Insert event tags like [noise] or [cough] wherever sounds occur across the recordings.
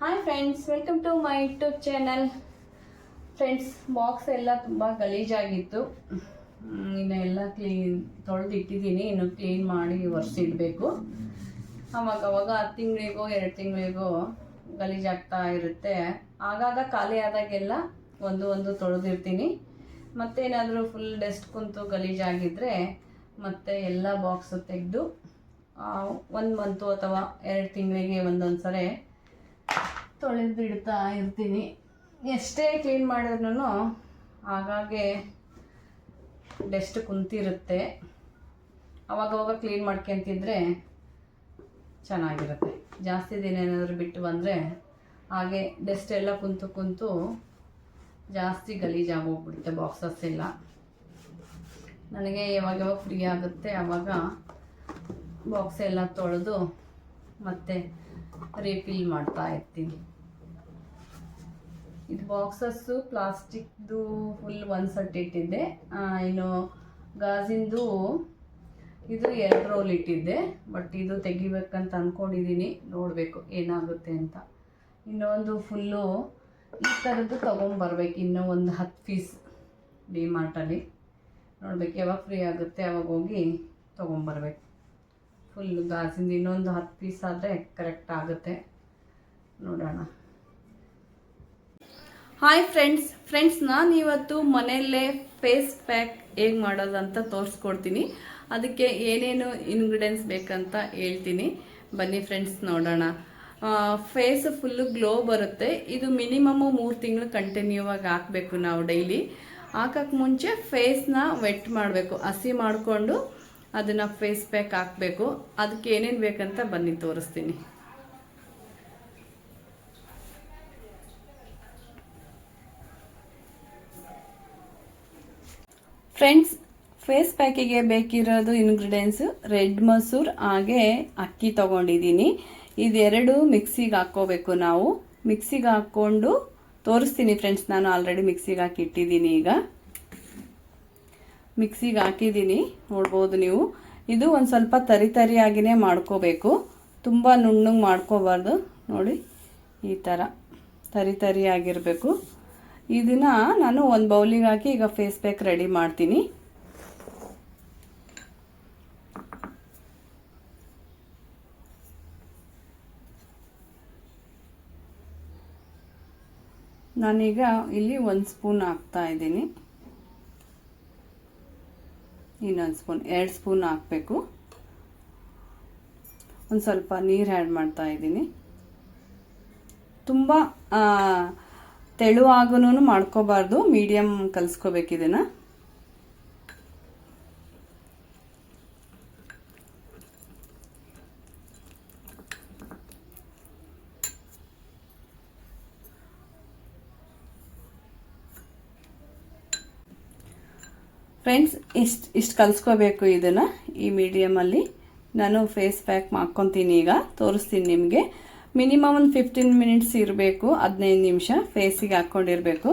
Hi friends welcome to my YouTube channel friends box ಎಲ್ಲ ತುಂಬ ಗಲೀಜಾಗಿತ್ತು. ಇನ್ನು ಎಲ್ಲ ಕ್ಲೀನ್ ತೊಳೆದಿಟ್ಟಿದ್ದೀನಿ ಇನ್ನು ಕ್ಲೀನ್ ಮಾಡಿ ಒರೆಸಿಡಬೇಕು ಆವಾಗ ಅವಾಗ ಹತ್ತು ತಿಂಗಳಿಗೋ, ಎರಡು ತಿಂಗಳಿಗೋ ಗಲೀಜಾಗ್ತಾ ಇರುತ್ತೆ. ಆಗಾಗ ಖಾಲಿ ಆದಾಗೆಲ್ಲ ಒಂದು ಒಂದು ತೊಳೆದಿರ್ತೀನಿ. ಮತ್ತೇನಾದರೂ ಫುಲ್ ಡಸ್ಟ್ ಕುಂತು ಗಲೀಜಾಗಿದ್ದರೆ ಮತ್ತೆ ಎಲ್ಲ ಬಾಕ್ಸು ತೆಗೆದು ಒಂದು ಮಂತು ಅಥವಾ ಎರಡು ತಿಂಗಳಿಗೆ ಒಂದೊಂದು ಸರಿ ತೊಳೆದಿಡ್ತಾ ಇರ್ತೀನಿ. ಎಷ್ಟೇ ಕ್ಲೀನ್ ಮಾಡಿದ್ರೂ ಆಗಾಗೆ ಡಸ್ಟ್ ಕುಂತಿರುತ್ತೆ. ಅವಾಗವಾಗ ಕ್ಲೀನ್ ಮಾಡ್ಕೊಂತಿದ್ರೆ ಚೆನ್ನಾಗಿರುತ್ತೆ. ಜಾಸ್ತಿ ದಿನ ಏನಾದರೂ ಬಿಟ್ಟು ಬಂದರೆ ಹಾಗೆ ಡಸ್ಟ್ ಎಲ್ಲ ಕುಂತು ಕುಂತು ಜಾಸ್ತಿ ಗಲೀಜಾಗೋಗ್ಬಿಡುತ್ತೆ ಬಾಕ್ಸಸ್ ಎಲ್ಲ. ನನಗೆ ಯಾವಾಗ ಯಾವಾಗ ಫ್ರೀ ಆಗುತ್ತೆ. ಆವಾಗ ಬಾಕ್ಸ್ ಎಲ್ಲ ತೊಳೆದು ಮತ್ತೆ ರೀಫಿಲ್ ಮಾಡ್ತಾ ಇರ್ತೀನಿ. ಇದು ಬಾಕ್ಸಸ್ಸು ಪ್ಲಾಸ್ಟಿಕ್ದು ಫುಲ್ ಒಂದು ಸೆಟ್ ಇಟ್ಟಿದ್ದೆ. ಇನ್ನು ಗಾಜಿಂದು ಇದು ಎರಡು ರೋಲ್ ಇಟ್ಟಿದ್ದೆ. ಬಟ್ ಇದು ತೆಗಿಬೇಕಂತ ಅಂದ್ಕೊಂಡಿದ್ದೀನಿ ನೋಡಬೇಕು ಏನಾಗುತ್ತೆ ಅಂತ. ಇನ್ನೊಂದು ಫುಲ್ಲು ಈ ಥರದ್ದು ತೊಗೊಂಬರ್ಬೇಕು. ಇನ್ನೂ ಒಂದು ಹತ್ತು ಪೀಸ್ ಡಿ ಮಾರ್ಟಲ್ಲಿ ನೋಡ್ಬೇಕು ಯಾವಾಗ ಫ್ರೀ ಆಗುತ್ತೆ, ಅವಾಗ ಹೋಗಿ ತೊಗೊಂಬರ್ಬೇಕು. ಫುಲ್ ಗಾಜಿಂದ ಇನ್ನೊಂದು ಹತ್ತು ಪೀಸ್ ಆದರೆ ಕರೆಕ್ಟ್ ಆಗುತ್ತೆ. ನೋಡೋಣ. ಹಾಯ್ ಫ್ರೆಂಡ್ಸ್ ಫ್ರೆಂಡ್ಸ್ ನಾನು ಇವತ್ತು ಮನೆಯಲ್ಲೇ ಫೇಸ್ ಪ್ಯಾಕ್ ಹೇಗೆ ಮಾಡೋದಂತ ತೋರಿಸ್ಕೊಡ್ತೀನಿ. ಅದಕ್ಕೆ ಏನೇನು ಇಂಗ್ರೀಡಿಯೆಂಟ್ಸ್ ಬೇಕಂತ ಹೇಳ್ತೀನಿ. ಬನ್ನಿ ಫ್ರೆಂಡ್ಸ್ ನೋಡೋಣ. ಫೇಸ್ ಫುಲ್ಲು ಗ್ಲೋ ಬರುತ್ತೆ. ಇದು ಮಿನಿಮಮ್ಮು ಮೂರು ತಿಂಗಳು ಕಂಟಿನ್ಯೂ ಆಗಿ ಹಾಕಬೇಕು ನಾವು ಡೈಲಿ ಹಾಕಕ್ಕೆ ಮುಂಚೆ ಫೇಸ್ನ ವೆಟ್ ಮಾಡಬೇಕು. ಹಸಿ ಮಾಡಿಕೊಂಡು ಅದನ್ನು ಫೇಸ್ ಪ್ಯಾಕ್ ಹಾಕಬೇಕು. ಅದಕ್ಕೆ ಏನೇನು ಬೇಕಂತ ಬನ್ನಿ, ತೋರಿಸ್ತೀನಿ. ಫ್ರೆಂಡ್ಸ್ ಫೇಸ್ ಪ್ಯಾಕಿಗೆ ಬೇಕಿರೋದು ಇಂಗ್ರೀಡಿಯೆಂಟ್ಸು ರೆಡ್ ಮಸೂರ್, ಹಾಗೆ ಅಕ್ಕಿ ತೊಗೊಂಡಿದ್ದೀನಿ. ಇದೆರಡು ಮಿಕ್ಸಿಗೆ ಹಾಕ್ಕೋಬೇಕು ನಾವು. ಮಿಕ್ಸಿಗೆ ಹಾಕ್ಕೊಂಡು ತೋರಿಸ್ತೀನಿ ಫ್ರೆಂಡ್ಸ್ ನಾನು ಆಲ್ರೆಡಿ ಮಿಕ್ಸಿಗೆ ಹಾಕಿ ಇಟ್ಟಿದ್ದೀನಿ ಈಗ. ಮಿಕ್ಸಿಗೆ ಹಾಕಿದ್ದೀನಿ. ನೋಡ್ಬೋದು ನೀವು. ಇದು ಒಂದು ಸ್ವಲ್ಪ ತರಿ ತರಿಯಾಗಿನೇ ಮಾಡ್ಕೋಬೇಕು. ತುಂಬ ನುಣ್ಣಗೆ ಮಾಡ್ಕೋಬಾರ್ದು. ನೋಡಿ, ಈ ಥರ ತರಿ ತರಿಯಾಗಿರಬೇಕು. ಇದನ್ನು ನಾನು ಒಂದು ಬೌಲಿಗೆ ಹಾಕಿ ಈಗ ಫೇಸ್ ಪ್ಯಾಕ್ ರೆಡಿ ಮಾಡ್ತೀನಿ. ನಾನೀಗ ಇಲ್ಲಿ ಒಂದು ಸ್ಪೂನ್ ಹಾಕ್ತಾ ಇದ್ದೀನಿ. ಇನ್ನೊಂದು ಸ್ಪೂನ್, ಎರಡು ಸ್ಪೂನ್ ಹಾಕಬೇಕು. ಒಂದು ಸ್ವಲ್ಪ ನೀರು ಆ್ಯಡ್ ಮಾಡ್ತಾ ಇದ್ದೀನಿ. ತುಂಬ ತೆಳುವಾಗೂ ಮಾಡ್ಕೋಬಾರ್ದು ಮೀಡಿಯಮ್ ಕಲಿಸ್ಕೋಬೇಕು ಇದನ್ನು. ಫ್ರೆಂಡ್ಸ್ ಇಷ್ಟು ಇಷ್ಟು ಕಲಿಸ್ಕೋಬೇಕು ಇದನ್ನು ಈ ಮೀಡಿಯಮಲ್ಲಿ ನಾನು ಫೇಸ್ ಪ್ಯಾಕ್ ಮಾಡ್ಕೊತೀನಿ ಈಗ, ತೋರಿಸ್ತೀನಿ ನಿಮಗೆ. ಮಿನಿಮಮ್ ಒಂದು ಫಿಫ್ಟೀನ್ ಮಿನಿಟ್ಸ್ ಇರಬೇಕು, ಹದಿನೈದು ನಿಮಿಷ ಫೇಸಿಗೆ ಹಾಕ್ಕೊಂಡಿರಬೇಕು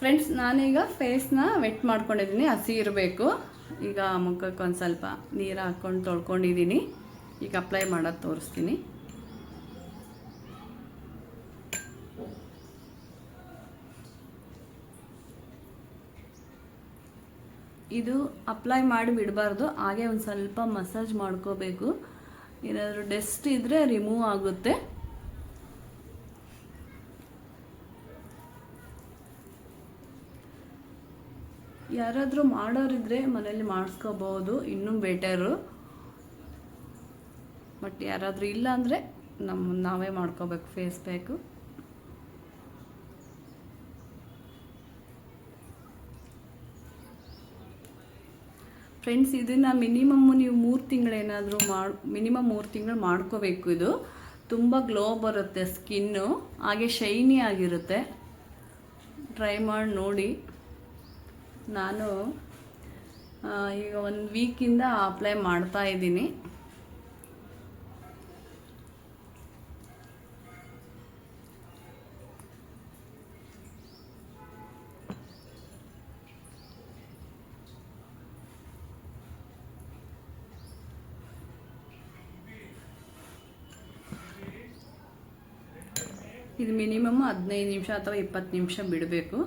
ಫ್ರೆಂಡ್ಸ್ ನಾನೀಗ ಫೇಸ್ನ ವೆಟ್ ಮಾಡ್ಕೊಂಡಿದ್ದೀನಿ ಹಸಿ ಇರಬೇಕು. ಈಗ ಮುಖಕ್ಕೆ ಒಂದು ಸ್ವಲ್ಪ ನೀರು ಹಾಕ್ಕೊಂಡು ತೊಳ್ಕೊಂಡಿದ್ದೀನಿ ಈಗ ಅಪ್ಲೈ ಮಾಡೋದು ತೋರಿಸ್ತೀನಿ. ಇದು ಅಪ್ಲೈ ಮಾಡಿ ಬಿಡಬಾರ್ದು. ಹಾಗೆ ಒಂದು ಸ್ವಲ್ಪ ಮಸಾಜ್ ಮಾಡ್ಕೋಬೇಕು. ಏನಾದರೂ ಡೆಸ್ಟ್ ಇದ್ದರೆ ರಿಮೂವ್ ಆಗುತ್ತೆ. ಯಾರಾದರೂ ಮಾಡೋರಿದ್ರೆ ಮನೇಲಿ ಮಾಡಿಸ್ಕೋಬೋದು ಇನ್ನೂ ಬೆಟರು ಬಟ್ ಯಾರಾದರೂ ಇಲ್ಲ ಅಂದರೆ ನಮ್ಮ ನಾವೇ ಮಾಡ್ಕೋಬೇಕು ಫೇಸ್ ಪ್ಯಾಕು ಫ್ರೆಂಡ್ಸ್ ಇದನ್ನು ಮಿನಿಮಮ್ ನೀವು ಮೂರು ತಿಂಗಳೇನಾದರೂ ಮಾಡಿ ಮಿನಿಮಮ್ ಮೂರು ತಿಂಗಳು ಮಾಡ್ಕೋಬೇಕು ಇದು. ತುಂಬ ಗ್ಲೋ ಬರುತ್ತೆ ಸ್ಕಿನ್ನು ಹಾಗೆ ಶೈನಿ ಆಗಿರುತ್ತೆ. ಟ್ರೈ ಮಾಡಿ, ನೋಡಿ. ನಾನು ಈಗ ಒಂದು ವೀಕಿಂದ ಅಪ್ಲೈ ಮಾಡ್ತಾ ಇದ್ದೀನಿ. ಇದು ಮಿನಿಮಮ್ ಹದಿನೈದು ನಿಮಿಷ ಅಥವಾ ಇಪ್ಪತ್ತು ನಿಮಿಷ ಬಿಡಬೇಕು.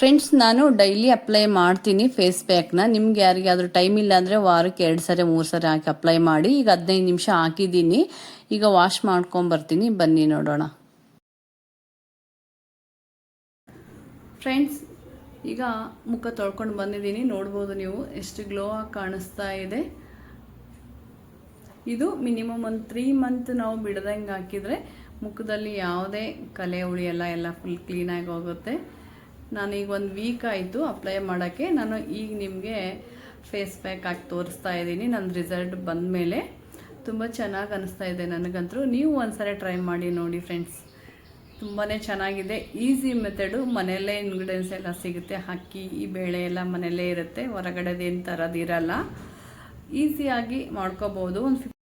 ಫ್ರೆಂಡ್ಸ್ ನಾನು ಡೈಲಿ ಅಪ್ಲೈ ಮಾಡ್ತೀನಿ ಫೇಸ್ ಪ್ಯಾಕ್ನ ನಿಮ್ಗೆ ಯಾರಿಗಾದ್ರೂ ಟೈಮ್ ಇಲ್ಲ ಅಂದರೆ ವಾರಕ್ಕೆ ಎರಡು ಸರಿ, ಮೂರು ಸರಿ ಹಾಕಿ ಅಪ್ಲೈ ಮಾಡಿ. ಈಗ ಹದಿನೈದು ನಿಮಿಷ ಹಾಕಿದ್ದೀನಿ. ಈಗ ವಾಶ್ ಮಾಡ್ಕೊಂಬರ್ತೀನಿ. ಬನ್ನಿ ನೋಡೋಣ. ಫ್ರೆಂಡ್ಸ್, ಈಗ ಮುಖ ತೊಳ್ಕೊಂಡು ಬಂದಿದ್ದೀನಿ. ನೋಡ್ಬೋದು ನೀವು ಎಷ್ಟು ಗ್ಲೋ ಆಗಿ ಕಾಣಿಸ್ತಾ ಇದೆ. ಇದು ಮಿನಿಮಮ್ ಒಂದು ತ್ರೀ ಮಂತ್ ನಾವು ಬಿಡದಂಗೆ ಹಾಕಿದರೆ ಮುಖದಲ್ಲಿ ಯಾವುದೇ ಕಲೆ ಉಳಿಯಲ್ಲ ಎಲ್ಲ ಫುಲ್ ಕ್ಲೀನಾಗಿ ಹೋಗುತ್ತೆ. ನಾನು ಈಗ ಒಂದು ವೀಕ್ ಆಯಿತು ಅಪ್ಲೈ ಮಾಡೋಕ್ಕೆ. ನಾನು ಈಗ ನಿಮಗೆ ಫೇಸ್ ಪ್ಯಾಕ್ ಹಾಕಿ ತೋರಿಸ್ತಾ ಇದ್ದೀನಿ. ನನ್ನ ರಿಸಲ್ಟ್ ಬಂದ ಮೇಲೆ ತುಂಬ ಚೆನ್ನಾಗಿ ಅನಿಸ್ತಾ ಇದೆ ನನಗಂತೂ. ನೀವು ಒಂದ್ಸರಿ ಟ್ರೈ ಮಾಡಿ ನೋಡಿ ಫ್ರೆಂಡ್ಸ್ ತುಂಬಾ ಚೆನ್ನಾಗಿದೆ. ಈಸಿ ಮೆಥಡು ಮನೆಯಲ್ಲೇ ಇಂಗ್ರೀಡಿಯೆಂಟ್ಸ್ ಎಲ್ಲ ಸಿಗುತ್ತೆ. ಅಕ್ಕಿ, ಈ ಬೇಳೆ ಎಲ್ಲ ಮನೆಯಲ್ಲೇ ಇರುತ್ತೆ. ಹೊರಗಡೆದೇನು ತರೋದಿರಲ್ಲ ಈಸಿಯಾಗಿ ಮಾಡ್ಕೋಬೋದು. ಒಂದು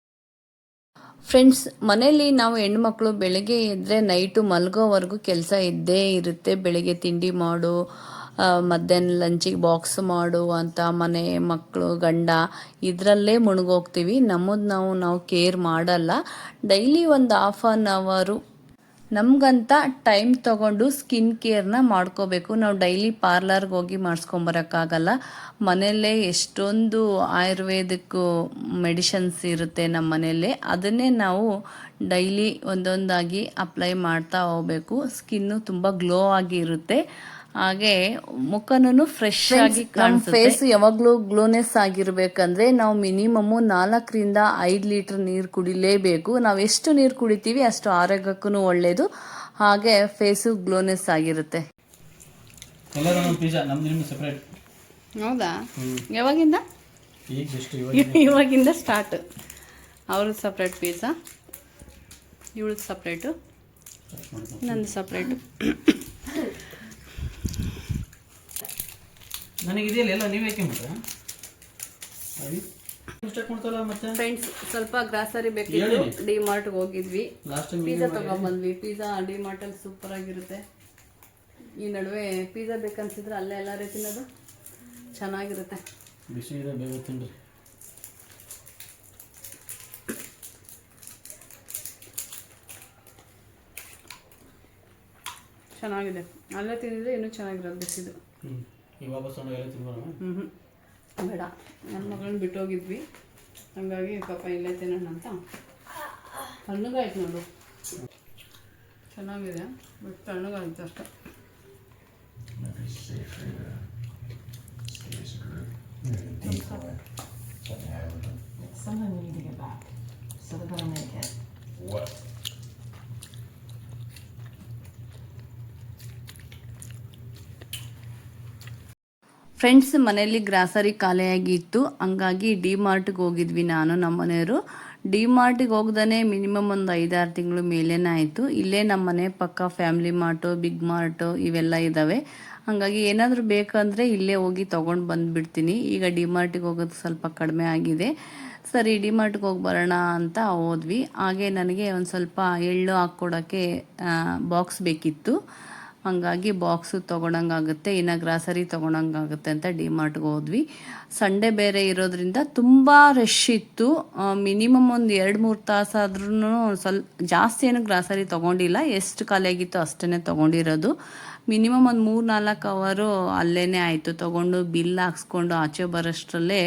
ಫ್ರೆಂಡ್ಸ್ ಮನೆಯಲ್ಲಿ ನಾವು ಹೆಣ್ಮಕ್ಳು ಬೆಳಗ್ಗೆ ಎದ್ದರೆ ನೈಟು ಮಲಗೋವರೆಗೂ ಕೆಲಸ ಇದ್ದೇ ಇರುತ್ತೆ. ಬೆಳಗ್ಗೆ ತಿಂಡಿ ಮಾಡು ಮಧ್ಯಾಹ್ನ ಲಂಚಿಗೆ ಬಾಕ್ಸ್ ಮಾಡು ಅಂತ ಮನೆ ಮಕ್ಕಳು ಗಂಡ, ಇದರಲ್ಲೇ ಮುಳುಗೋಗ್ತೀವಿ ನಮ್ಮದು ನಾವು ನಾವು ಕೇರ್ ಮಾಡಲ್ಲ. ಡೈಲಿ ಒಂದು ಹಾಫ್ ಆನ್ ಅವರು ನಮಗಂತ ಟೈಮ್ ತಗೊಂಡು ಸ್ಕಿನ್ ಕೇರ್ನ ಮಾಡ್ಕೋಬೇಕು. ನಾವು ಡೈಲಿ ಪಾರ್ಲರ್ಗೆ ಹೋಗಿ ಮಾಡಿಸ್ಕೊಂಬರೋಕ್ಕಾಗಲ್ಲ ಮನೆಯಲ್ಲೇ ಎಷ್ಟೊಂದು ಆಯುರ್ವೇದಿಕ್ ಮೆಡಿಷನ್ಸ್ ಇರುತ್ತೆ ನಮ್ಮ ಮನೆಯಲ್ಲೇ. ಅದನ್ನೇ ನಾವು ಡೈಲಿ ಒಂದೊಂದಾಗಿ ಅಪ್ಲೈ ಮಾಡ್ತಾ ಹೋಗ್ಬೇಕು. ಸ್ಕಿನ್ನು ತುಂಬ ಗ್ಲೋ ಆಗಿ ಇರುತ್ತೆ. ಹಾಗೆ ಮುಖನೂ ಫ್ರೆಶ್ ಆಗಿ ನಮ್ಮ ಫೇಸ್ ಯಾವಾಗಲೂ ಗ್ಲೋನೆಸ್ ಆಗಿರ್ಬೇಕಂದ್ರೆ ನಾವು ಮಿನಿಮಮ್ ನಾಲ್ಕರಿಂದ ಐದು ಲೀಟರ್ ನೀರು ಕುಡಿಲೇಬೇಕು. ನಾವು ಎಷ್ಟು ನೀರು ಕುಡಿತೀವಿ ಅಷ್ಟು ಆರೋಗ್ಯಕ್ಕೂ ಒಳ್ಳೆಯದು ಹಾಗೆ ಫೇಸು ಗ್ಲೋನೆಸ್ ಆಗಿರುತ್ತೆ. ಹೌದಾ? ಯಾವಾಗಿಂದ? ಇವಾಗಿಂದ. [laughs] ಸ್ಟಾರ್ಟ್ ಅವ್ರದ್ದು ಸಪ್ರೇಟ್ ಪಿಜ್ಜಾ ಇವಳದ್ದು ಸಪ್ರೇಟು ನಂದು ಸಪ್ರೇಟು ನನಗೆ ಇದೆಯಲ್ಲ ಎಲ್ಲ ನೀವು ಯಾಕೆ ಮಾಡ್ರೆ ಫ್ರೆಂಡ್ಸ್ ಸ್ವಲ್ಪ ಗ್ರಾಸರಿ ಬೇಕಿತ್ತು. ಡಿ ಮಾರ್ಟ್ಗೆ ಹೋಗಿದ್ವಿ. ಪಿಜ್ಜಾ ತಗೊಂಡ್ಬಂದ್ವಿ ಪಿಜ್ಜಾ ಡಿ ಮಾರ್ಟಲ್ಲಿ ಸೂಪರ್ ಆಗಿರುತ್ತೆ. ಈ ನಡುವೆ ಪಿಜ್ಜಾ ಬೇಕನ್ಸಿದ್ರೆ ಅಲ್ಲೇ ಎಲ್ಲಾ ತಿನ್ನೋದು. ಚೆನ್ನಾಗಿರುತ್ತೆ. ಬಿಸಿ ಇದೆ ಬೇಗ ತಿನ್ರಿ. ಚೆನ್ನಾಗಿದೆ. ಅಲ್ಲೇ ತಿಂದಿದ್ರೆ ಇನ್ನೂ ಚೆನ್ನಾಗಿರೋದು ಬಿಸಿದು. ಹ್ಞೂ ಹ್ಞೂ ಬೇಡ. ನನ್ನ ಮಗಳನ್ನ ಬಿಟ್ಟೋಗಿದ್ವಿ. ಹಂಗಾಗಿ ಪಾಪ ಇಲ್ಲೇ ತಿನ್ನೋಣ ಅಂತ. ತಣ್ಣಗಾಯ್ತು ನೋಡು. ಚೆನ್ನಾಗಿದೆ. ಬಟ್ ತಣ್ಣಗಾಯ್ತು ಅಷ್ಟೇ. Someone need to get back. So they're gonna make it. Friends ಮನೆಯಲ್ಲಿ ಗ್ರಾಸರಿ ಖಾಲಿಯಾಗಿತ್ತು ಹಂಗಾಗಿ ಡಿ ಮಾರ್ಟ್ಗೆ ಹೋಗಿದ್ವಿ ನಾನು, ನಮ್ಮ ಮನೆಯವರು. ಡಿ ಮಾರ್ಟಿಗೆ ಹೋಗ್ದೇ ಮಿನಿಮಮ್ ಒಂದು ಐದಾರು ತಿಂಗಳು ಮೇಲೇನೇ ಆಯಿತು. ಇಲ್ಲೇ ನಮ್ಮ ಮನೆ ಪಕ್ಕ ಫ್ಯಾಮಿಲಿ ಮಾರ್ಟು ಬಿಗ್ ಮಾರ್ಟು ಇವೆಲ್ಲ ಇದ್ದಾವೆ ಹಾಗಾಗಿ ಏನಾದರೂ ಬೇಕಂದರೆ ಇಲ್ಲೇ ಹೋಗಿ ತೊಗೊಂಡು ಬಂದುಬಿಡ್ತೀನಿ. ಈಗ ಡಿ ಮಾರ್ಟಿಗೆ ಹೋಗೋದು ಸ್ವಲ್ಪ ಕಡಿಮೆ ಆಗಿದೆ. ಸರಿ ಡಿ ಮಾರ್ಟ್ಗೆ ಹೋಗಿ ಬರೋಣ ಅಂತ ಹೋದ್ವಿ. ಹಾಗೆ ನನಗೆ ಒಂದು ಸ್ವಲ್ಪ ಎಳ್ಳು ಹಾಕ್ಕೊಡೋಕ್ಕೆ ಬಾಕ್ಸ್ ಬೇಕಿತ್ತು. ಹಾಗಾಗಿ ಬಾಕ್ಸು ತೊಗೊಳಂಗಾಗುತ್ತೆ ಇನ್ನು ಗ್ರಾಸರಿ ತೊಗೊಳಂಗಾಗುತ್ತೆ ಅಂತ ಡಿ ಮಾರ್ಟ್ಗೆ ಹೋದ್ವಿ. ಸಂಡೇ ಬೇರೆ ಇರೋದ್ರಿಂದ ತುಂಬ ರಶ್ ಇತ್ತು. ಮಿನಿಮಮ್ ಒಂದು ಎರಡು ಮೂರು ತಾಸಾದ್ರೂ ಸ್ವಲ್ಪ ಜಾಸ್ತಿ ಏನು ಗ್ರಾಸರಿ ತೊಗೊಂಡಿಲ್ಲ, ಎಷ್ಟು ಖಾಲಿಯಾಗಿತ್ತು ಅಷ್ಟೇ ತೊಗೊಂಡಿರೋದು. ಮಿನಿಮಮ್ ಒಂದು ಮೂರು ನಾಲ್ಕು ಅವರು ಅಲ್ಲೇ ಆಯಿತು. ತೊಗೊಂಡು ಬಿಲ್ ಹಾಕ್ಸ್ಕೊಂಡು ಆಚೆ ಬರೋಷ್ಟರಲ್ಲೇ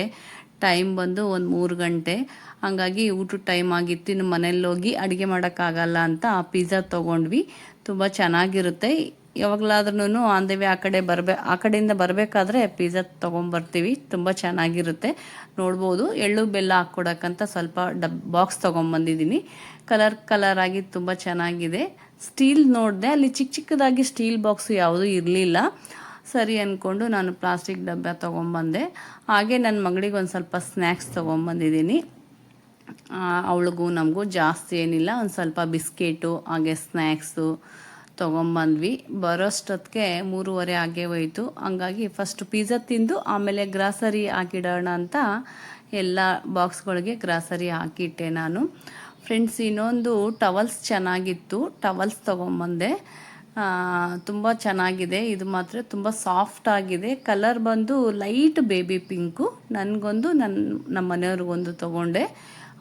ಟೈಮ್ ಬಂದು ಒಂದು ಮೂರು ಗಂಟೆ. ಹಂಗಾಗಿ ಊಟದ ಟೈಮ್ ಆಗಿತ್ತು, ಇನ್ನು ಮನೇಲಿ ಹೋಗಿ ಅಡುಗೆ ಮಾಡೋಕ್ಕಾಗಲ್ಲ ಅಂತ ಪಿಜ್ಜಾ ತೊಗೊಂಡ್ವಿ. ತುಂಬ ಚೆನ್ನಾಗಿರುತ್ತೆ. ಯಾವಾಗಲಾದ್ರೂ ಆನ್ ದ ವೇ ಆ ಕಡೆ ಬರಬೇ ಆ ಕಡೆಯಿಂದ ಬರಬೇಕಾದ್ರೆ ಪಿಜ್ಜಾ ತೊಗೊಂಬರ್ತೀವಿ. ತುಂಬ ಚೆನ್ನಾಗಿರುತ್ತೆ. ನೋಡ್ಬೋದು. ಎಳ್ಳು ಬೆಲ್ಲ ಹಾಕ್ಕೊಡಕ್ಕಂತ ಸ್ವಲ್ಪ ಡಬ್ ಬಾಕ್ಸ್ ತೊಗೊಂಬಂದಿದ್ದೀನಿ. ಕಲರ್ ಕಲರ್ ಆಗಿ ತುಂಬ ಚೆನ್ನಾಗಿದೆ. ಸ್ಟೀಲ್ ನೋಡಿದೆ, ಅಲ್ಲಿ ಚಿಕ್ಕ ಚಿಕ್ಕದಾಗಿ ಸ್ಟೀಲ್ ಬಾಕ್ಸು ಯಾವುದೂ ಇರಲಿಲ್ಲ. ಸರಿ ಅಂದ್ಕೊಂಡು ನಾನು ಪ್ಲಾಸ್ಟಿಕ್ ಡಬ್ಬ ತೊಗೊಂಬಂದೆ. ಹಾಗೆ ನನ್ನ ಮಗಳಿಗೆ ಒಂದು ಸ್ವಲ್ಪ ಸ್ನ್ಯಾಕ್ಸ್ ತೊಗೊಂಬಂದಿದ್ದೀನಿ. ಅವಳಿಗೂ ನಮಗೂ ಜಾಸ್ತಿ ಏನಿಲ್ಲ. ಒಂದು ಸ್ವಲ್ಪ ಬಿಸ್ಕೆಟು, ಹಾಗೆ ಸ್ನ್ಯಾಕ್ಸು ತೊಗೊಂಬಂದ್ವಿ. ಬರೋಷ್ಟೊತ್ತಿಗೆ ಮೂರುವರೆ ಆಗೇ ಹೋಯಿತು. ಹಂಗಾಗಿ ಫಸ್ಟ್ ಪಿಜ್ಜಾ ತಿಂದು ಆಮೇಲೆ ಗ್ರಾಸರಿ ಹಾಕಿಡೋಣ ಅಂತ ಎಲ್ಲ ಬಾಕ್ಸ್ಗಳಿಗೆ ಗ್ರಾಸರಿ ಹಾಕಿಟ್ಟೆ ನಾನು. ಫ್ರೆಂಡ್ಸ್ ಇನ್ನೊಂದು ಟವಲ್ಸ್ ಚೆನ್ನಾಗಿತ್ತು. ಟವಲ್ಸ್ ತೊಗೊಂಬಂದೆ. ತುಂಬ ಚೆನ್ನಾಗಿದೆ. ಇದು ಮಾತ್ರ ತುಂಬ ಸಾಫ್ಟ್ ಆಗಿದೆ. ಕಲರ್ ಬಂದು ಲೈಟ್ ಬೇಬಿ ಪಿಂಕು ನನಗೊಂದು ನನ್ನ ನಮ್ಮ ಮನೆಯವ್ರಿಗೊಂದು ತೊಗೊಂಡೆ.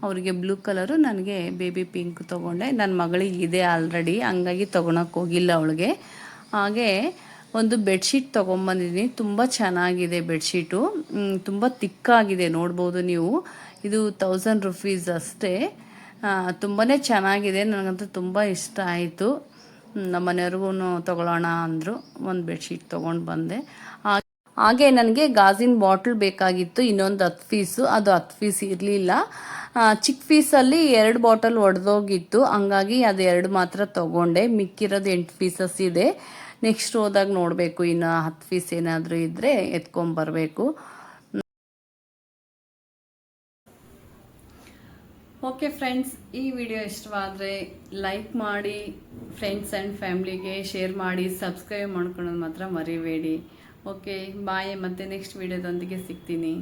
ಅವರಿಗೆ ಬ್ಲೂ ಕಲರು ನನಗೆ ಬೇಬಿ ಪಿಂಕ್ ತೊಗೊಂಡೆ. ನನ್ನ ಮಗಳಿಗೆ ಇದೆ ಆಲ್ರೆಡಿ ಹಂಗಾಗಿ ತೊಗೊಳಕ್ಕೆ ಹೋಗಿಲ್ಲ ಅವಳಿಗೆ. ಹಾಗೆ ಒಂದು ಬೆಡ್ಶೀಟ್ ತೊಗೊಂಬಂದಿದ್ದೀನಿ ತುಂಬ ಚೆನ್ನಾಗಿದೆ ಬೆಡ್ಶೀಟು ತುಂಬ ತಿಕ್ಕಾಗಿದೆ, ನೋಡ್ಬೋದು ನೀವು. ಇದು ತೌಸಂಡ್ ರುಪೀಸ್ ಅಷ್ಟೇ. ತುಂಬಾ ಚೆನ್ನಾಗಿದೆ. ನನಗಂತೂ ತುಂಬ ಇಷ್ಟ ಆಯಿತು. ನಮ್ಮ ಮನೆಯವ್ರಿಗೂ ತೊಗೊಳ್ಳೋಣ ಅಂದರು. ಒಂದು ಬೆಡ್ಶೀಟ್ ತೊಗೊಂಡು ಬಂದೆ. ಹಾಗೆ ನನಗೆ ಗಾಜಿನ ಬಾಟ್ಲ್ ಬೇಕಾಗಿತ್ತು. ಇನ್ನೊಂದು ಹತ್ತು ಪೀಸು ಅದು ಹತ್ತು ಪೀಸ್ ಇರಲಿಲ್ಲ. ಚಿಕ್ಕ ಪೀಸಲ್ಲಿ ಎರಡು ಬಾಟಲ್ ಒಡೆದೋಗಿತ್ತು. ಹಂಗಾಗಿ ಅದು ಎರಡು ಮಾತ್ರ ತೊಗೊಂಡೆ. ಮಿಕ್ಕಿರೋದು ಎಂಟು ಪೀಸಸ್ ಇದೆ. ನೆಕ್ಸ್ಟ್ ಹೋದಾಗ ನೋಡಬೇಕು. ಇನ್ನು ಹತ್ತು ಪೀಸ್ ಏನಾದರೂ ಇದ್ದರೆ ಎತ್ಕೊಂಬರಬೇಕು ಓಕೆ ಫ್ರೆಂಡ್ಸ್, ಈ ವಿಡಿಯೋ ಇಷ್ಟವಾದರೆ ಲೈಕ್ ಮಾಡಿ, ಫ್ರೆಂಡ್ಸ್ ಆ್ಯಂಡ್ ಫ್ಯಾಮ್ಲಿಗೆ ಶೇರ್ ಮಾಡಿ, ಸಬ್ಸ್ಕ್ರೈಬ್ ಮಾಡ್ಕೊಳ್ಳೋದು ಮಾತ್ರ ಮರಿಬೇಡಿ. Okay, bye. ಮತ್ತೆ ನೆಕ್ಸ್ಟ್ ವಿಡಿಯೋದೊಂದಿಗೆ ಸಿಗ್ತೀನಿ.